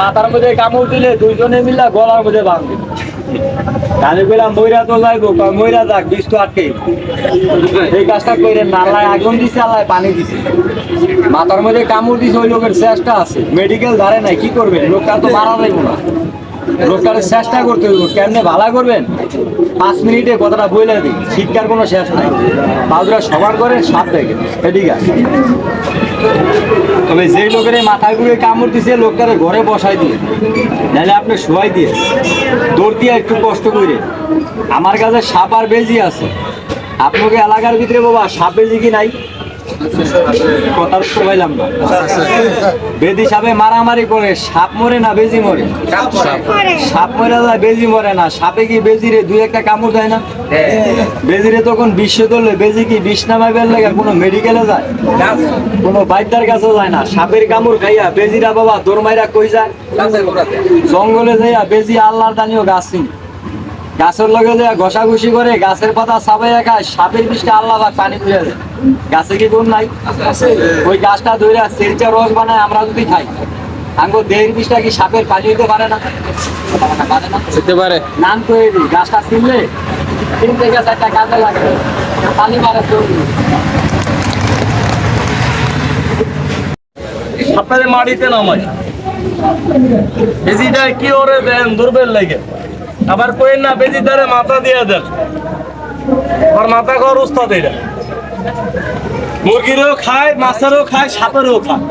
মাথার মধ্যে কামড় দিলে দুইজনে গলার মধ্যে ময়রা তো ময়রা যাক বিষ আটকে। এই কাজটা আগুন দিছে পানি দিছে। মাথার মধ্যে কামড় দিছে, ওই লোকের চেষ্টা আছে। মেডিকেল ধারে নাই, কি করবেন? লোকটা তো মারা যাইব না। লোকটার চেষ্টা করতে হইব। কেমনে ভালো করবেন? পাঁচ মিনিটে কথাটা বলে দিই শিক্ষার কোনো শেষ নাই। বাবুরা সবার করে সাপ দেখে। ঠিক তবে যেই লোকের এই মাথায় ঘুরে কামড় দিছে, লোকটারে ঘরে বসাই দিয়ে নাহলে আপনি শোয়াই দিয়ে, দৌড় দিয়ে একটু কষ্ট করে আমার কাছে সাপ আর বেজি আছে। আপনাকে এলাকার ভিতরে বাবা, সাপ বেজি কি নাই? বেদি সাপে মারামারি করে, সাপ মরে না, বেজি মরে? সাপ মরে বেজি মরে না। সাপে কি বেজিরে দুই একটা কামড় দেয় না? বেজিরে তখন বিশ্ব ধরলে, বেজি কি বিষ নামাইবার লাগে কোনো মেডিকেলে যায়? কোনো বাইদার কাছে যায় না। সাপের কামড় খাইয়া বেজিরা বাবা দোরমাইরা কই যায়? জঙ্গলে যাইয়া বেজি আল্লাহর দানিও গাছ চিনি। গাছের লগে যে ঘষাঘষি করে গাছের পাতা সাবাইয়া খায় সাপের বিষটা আল্লাহ পানি খুঁজে দেয়। গাছে কি গুণ নাই? ওই গাছটা ধরে সেরিচা রস বানায় আমরা যদি খাই। আঙ্গো দেহের বিষটা কি সাপের পানি হইতে পারে না? হতে পারে। গাছটা ছিনলে তিন থেকে চারটা কাজে লাগে। পানি মারে কি ওরে দেন দুর্বেল লাগে। আবার কই না বেজি দ্বারে মাথা দিয়ে দেন। আবার মাথা কর উস্তাদ এটা। মুরগিরও খায় মাছেরও খায় সাপেরও খায়।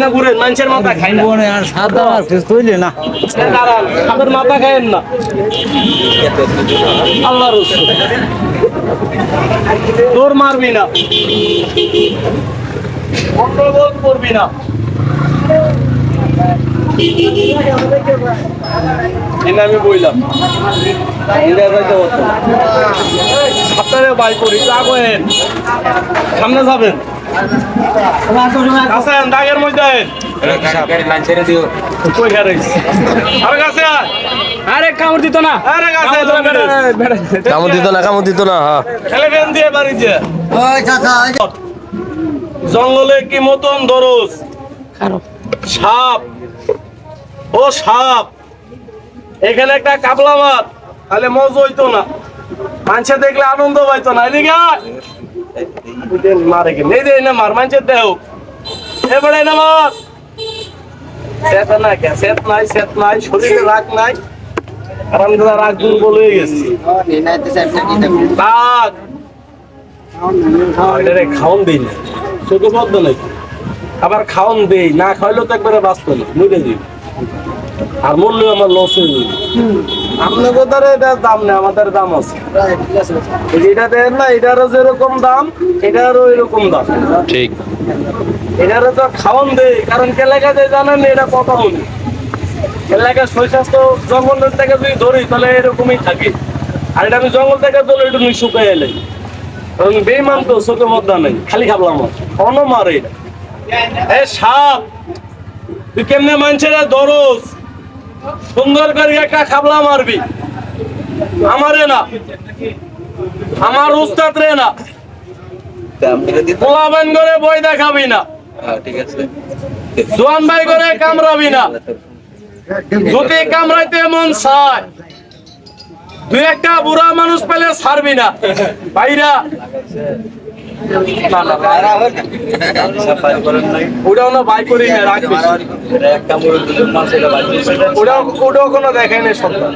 না বুড়ে মানুষের মাথা খায় না। আর সাদা আছে তুইলে না? সাপের মাথা খায়েন না। আল্লাহ রসুল। তোর মারবি না। গন্ডগোল করবি না। এটা আমি পারতো না। বাই করি লাগেন সামনে যাবেন। আসেন দাগের মধ্যে? আর কামড় দিত না। আরে কামড় দিত না কামড় দিত না হ্যাঁ। ঠেলে দিয়ে বাড়ি যে। জঙ্গলে কি মতন দরজ? সাপ। ও সাপ, এখানে একটা কাবলা মাছ, তাহলে মজ হইতো না। মানুষে দেখলে আনন্দ পাইতো না, এদিকে মারে না মার, মানুষের দেহ। এবারে না মার। শরীরে রাগ নাই। রাগ আবার খাওন দেই, না খাইলেও তো একবারে বাঁচতো না মুড়ে দিই আর মূল্য আমার লস হয়ে দ্বারা দাম নেই আমাদের দাম আছে। এটা দেন না এটারও যেরকম দাম এটারও এরকম দাম। ঠিক। এটারও তো খাওন দেই কারণ কেলাকা যে জানেন এটা এলাকা জঙ্গল থেকে যদি ধরি তাহলে এরকমই থাকে। আর এটা আমি জঙ্গল থেকে ধরলে একটু শুকাই এলাই কারণ বেইমান তো চোখে মধ্যা নেই। খালি খাবলাম। অন মারে এটা। এ সাপ! তুই কেমনে মানছে রে দরস সুন্দর করে একটা খাবলা মারবি। আমারে না। আমার উস্তাদ রে না। পোলাবেন করে বই দেখাবি না। জোয়ান ভাই করে কামড়াবি না। যদি কামড়াইতে মন চায়, দুই একটা বুড়া মানুষ পেলে ছাড়বি না। ভাইরা ওটাও না বাই করি না রাখবি। ওটাও ওটাও কোনো দেখেনি না সন্তান